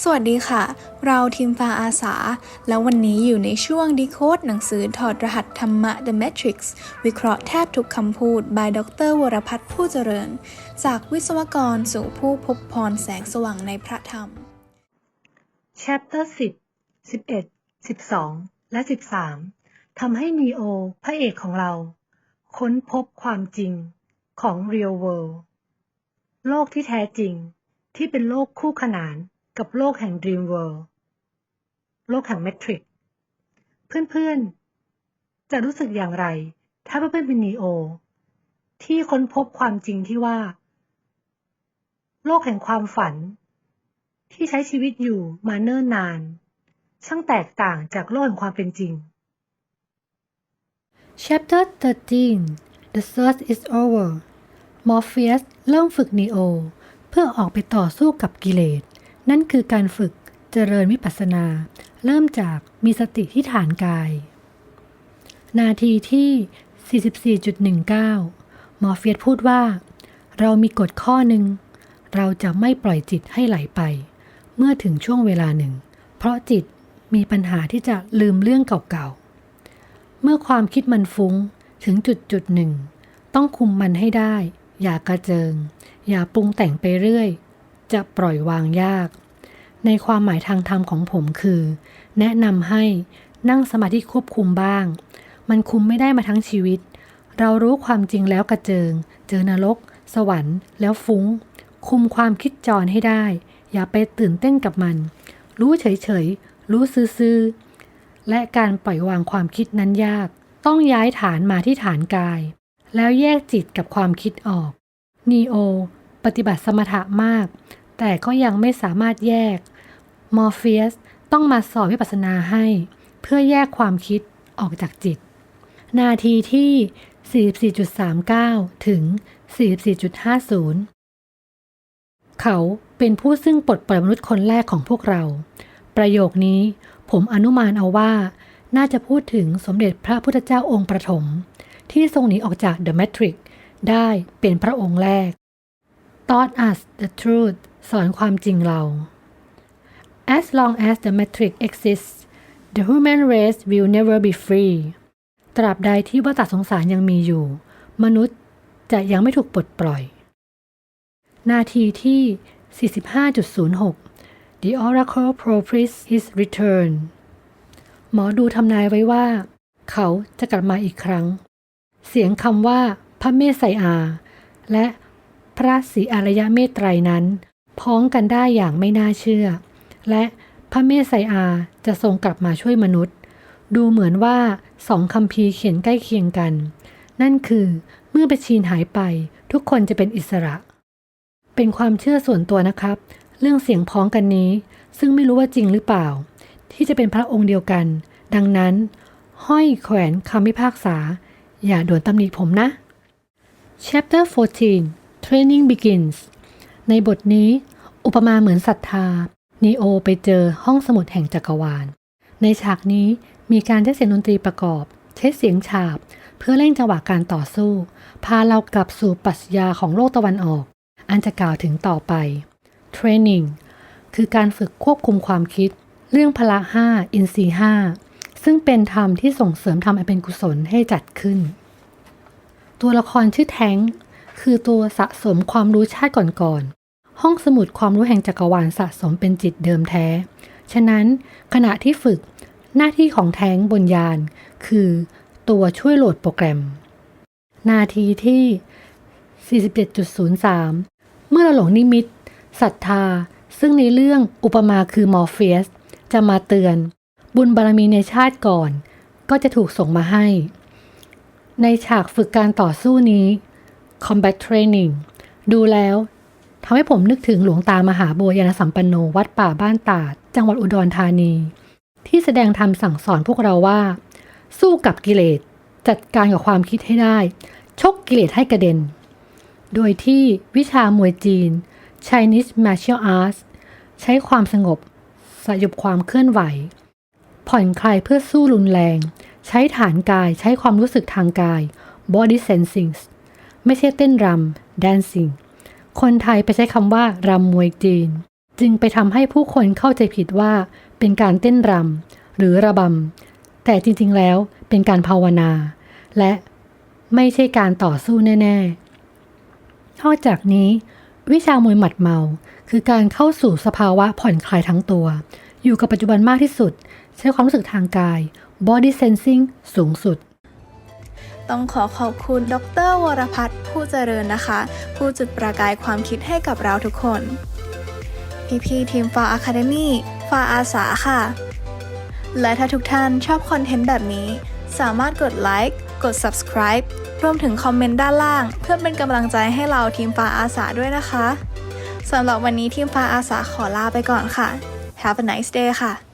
สวัสดีค่ะ เราทีมฟ้าอาสา แล้ววันนี้อยู่ในช่วง Decode หนังสือถอดรหัสธรรมะ The Matrix วิเคราะห์แทบทุกคำพูด by ดรวรพัฒน์ผู้เจริญ จากวิศวกรสู่ผู้พบพรแสงสว่างในพระธรรม Chapter 10 11 12 และ 13ทำให้นีโอ พระเอกของเรา ค้นพบความจริงของ Real World โลกที่แท้จริงที่เป็นโลกคู่ขนาน กับโลกแห่ง Dream World โลกแห่ง Matrix เพื่อนๆ จะรู้สึกอย่างไร ถ้าเพื่อนๆเป็นนีโอ ที่ค้นพบความจริงที่ว่า โลกแห่งความฝัน ที่ใช้ชีวิตอยู่มาเนิ่นนาน ช่างแตกต่างจากโลกแห่งความเป็นจริง Chapter 13 The search is over Morpheus เริ่มฝึกนีโอ เพื่อออกไปต่อสู้กับกิเลส นั่นคือการฝึกเจริญวิปัสสนา เริ่มจากมีสติที่ฐานกาย นาทีที่ 44.19มอเฟียสพูดว่า เรามีกฎข้อหนึ่ง เราจะไม่ปล่อยจิตให้ไหลไป เมื่อถึงช่วงเวลาหนึ่ง เพราะจิตมีปัญหาที่จะลืมเรื่องเก่าๆ เมื่อความคิดมันฟุ้งถึงจุดจุดหนึ่ง ต้องคุมมันให้ได้ อย่ากระเจิง อย่าปรุงแต่งไปเรื่อย จะปล่อยวางยาก ในความหมายทางธรรมของผมคือ แนะนำให้นั่งสมาธิควบคุมบ้าง มันคุมไม่ได้มาทั้งชีวิต เรารู้ความจริงแล้วกระเจิง เจอนรก สวรรค์ แล้วฟุ้ง คุมความคิดจรให้ได้ อย่าไปตื่นเต้นกับมัน รู้เฉยๆ รู้ซื่อๆ และการปล่อยวางความคิดนั้นยาก ต้องย้ายฐานมาที่ฐานกาย แล้วแยกจิตกับความคิดออกนีโอ ปฏิบัติสมถะมาก แต่ก็ยังไม่สามารถแยก มอร์เฟียสต้องมาสอนวิปัสสนาให้ เพื่อแยกความคิดออกจากจิต นาทีที่ 44.39 ถึง 44.50 เขาเป็นผู้ซึ่งปลดปล่อยมนุษย์คนแรกของพวกเรา ประโยคนี้ผมอนุมานเอาว่า น่าจะพูดถึงสมเด็จพระพุทธเจ้าองค์ประถม ที่ทรงหนีออกจาก The Matrix ได้เป็นพระองค์แรก Taught us the truth สอนความจริงเรา As long as the Matrix exists the human race will never be free ตราบใดที่วัฏสงสารยังมีอยู่ มนุษย์จะยังไม่ถูกปลดปล่อย นาทีที่ 45.06 The Oracle prophes his return หมอดูทำนายไว้ว่า เขาจะกลับมาอีกครั้ง เสียงคำว่าพระเมสไสอา และพระศรีอารยะเมตไตรนั้น พ้องกันได้อย่างไม่น่าเชื่อ และพระเมสไสอาจะทรงกลับมาช่วยมนุษย์ ดูเหมือนว่าสองคำพีเขียนใกล้เคียงกัน นั่นคือเมื่อปชีนหายไป ทุกคนจะเป็นอิสระ เป็นความเชื่อส่วนตัวนะครับ เรื่องเสียงพ้องกันนี้ ซึ่งไม่รู้ว่าจริงหรือเปล่า ที่จะเป็นพระองค์เดียวกัน ดังนั้น ห้อยแขวนคำพิพากษา อย่าด่วนตำหนิผมนะ Chapter 14 Training begins ในบทนี้ อุปมาเหมือนศรัทธา นีโอไปเจอห้องสมุดแห่งจักรวาล ในฉากนี้มีการใช้เสียงดนตรีประกอบ ใช้เสียงฉาบ เพื่อเร่งจังหวะการต่อสู้ พาเรากลับสู่ปรัชญาของโลกตะวันออก อันจะกล่าวถึงต่อไป Training คือการฝึกควบคุมความคิด เรื่องพละห้าอินทรีห้าซึ่งเป็นธรรมที่ส่งเสริมธรรมอันเป็นกุศลให้จัดขึ้น ตัวละครชื่อแท้ง คือตัวสะสมความรู้ชาติก่อนๆ ห้องสมุดความรู้แห่งจักรวาลสะสมเป็นจิตเดิมแท้ ฉะนั้นขณะที่ฝึกหน้าที่ของแทงบนยาน คือตัวช่วยโหลดโปรแกรม นาทีที่ 47.03 เมื่อเราหลงนิมิตศรัทธา ซึ่งในเรื่องอุปมาคือมอร์เฟียส จะมาเตือน บุญบารมีในชาติก่อน ก็จะถูกส่งมาให้ ในฉากฝึกการต่อสู้นี้ Combat Training ดูแล้วทำให้ผมนึกถึงหลวงตามหาบัวยานสัมปันโนวัดป่าบ้านตาด จังหวัดอุดรธานี ที่แสดงธรรมสั่งสอนพวกเราว่า สู้กับกิเลสจัดการกับความคิดให้ได้ ชกกิเลสให้กระเด็น โดยที่วิชามวยจีน Chinese Martial Arts ใช้ความสงบ สยบความเคลื่อนไหว ผ่อนคลายเพื่อสู้รุนแรง ใช้ฐานกายใช้ความรู้สึกทางกาย body sensing ไม่ใช่เต้นรำ dancing คนไทยไปใช้คำว่ารำมวยจีน จึงไปทำให้ผู้คนเข้าใจผิดว่าเป็นการเต้นรำหรือระบำ แต่จริงๆแล้วเป็นการภาวนา และไม่ใช่การต่อสู้แน่ๆนอกจากนี้ วิชามวยหมัดเมา คือการเข้าสู่สภาวะผ่อนคลายทั้งตัว อยู่กับปัจจุบันมากที่สุด ใช้ความรู้สึกทางกาย body sensing สูงสุด ต้องขอขอบคุณ ดรวรพัฒน์ผู้เจริญนะคะ ผู้จุดประกายความคิดให้กับเราทุกคน พี่ๆทีมฟา Academy ฟาอาสาค่ะ และถ้าทุกท่านชอบคอนเทนต์แบบนี้ สามารถกดไลค์กด subscribe รวมถึงคอมเมนต์ด้านล่าง เพื่อเป็นกำลังใจให้เราทีมฟาอาสาด้วยนะคะสำหรับวันนี้ทีมฟาอาสาขอลาไปก่อนค่ะ Have a nice day ค่ะ